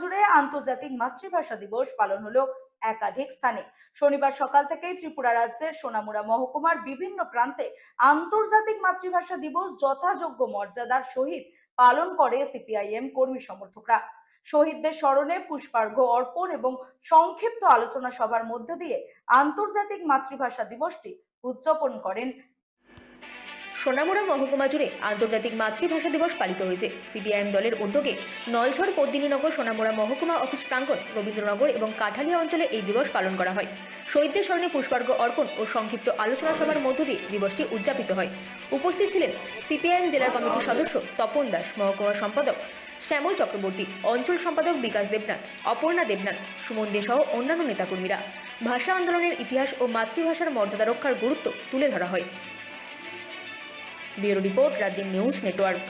জুড়ে আন্তর্জাতিক মাতৃভাষা দিবস পালন হলো একাধিক স্থানে। শনিবার সকাল থেকেই ত্রিপুরা রাজ্যের সোনামুড়া মহকুমার বিভিন্ন প্রান্তে আন্তর্জাতিক মাতৃভাষা দিবস যথাযোগ্য মর্যাদার সহিত পালন করে সিপিআইএম কর্মী সমর্থকরা। শহীদদের স্মরণে পুষ্পার্ঘ অর্পণ এবং সংক্ষিপ্ত আলোচনা সভার মধ্যে দিয়ে আন্তর্জাতিক মাতৃভাষা দিবসটি উদযাপন করেন সোনামুড়া মহকুমা জুড়ে আন্তর্জাতিক মাতৃভাষা দিবস পালিত হয়েছে। সিপিআইএম দলের উদ্যোগে নলছড় পদ্মিনীনগর সোনামুড়া মহকুমা অফিস প্রাঙ্গণ, রবীন্দ্রনগর এবং কাঠালিয়া অঞ্চলে এই দিবস পালন করা হয়। শহীদদের স্মরণে পুষ্পার্ঘ অর্পণ ও সংক্ষিপ্ত আলোচনা সভার মধ্য দিয়ে দিবসটি উদযাপিত হয়। উপস্থিত ছিলেন সিপিআইএম জেলা কমিটির সদস্য তপন দাস মহকুমা সম্পাদক শ্যামল চক্রবর্তী, অঞ্চল সম্পাদক বিকাশ দেবনাথ, অপর্ণা দেবনাথ, সুমন দে সহ অন্যান্য নেতাকর্মীরা। ভাষা আন্দোলনের ইতিহাস ও মাতৃভাষার মর্যাদা রক্ষার গুরুত্ব তুলে ধরা হয়। ব্যুরো রিপোর্ট রাত দিন নিউজ নেটওয়ার্ক।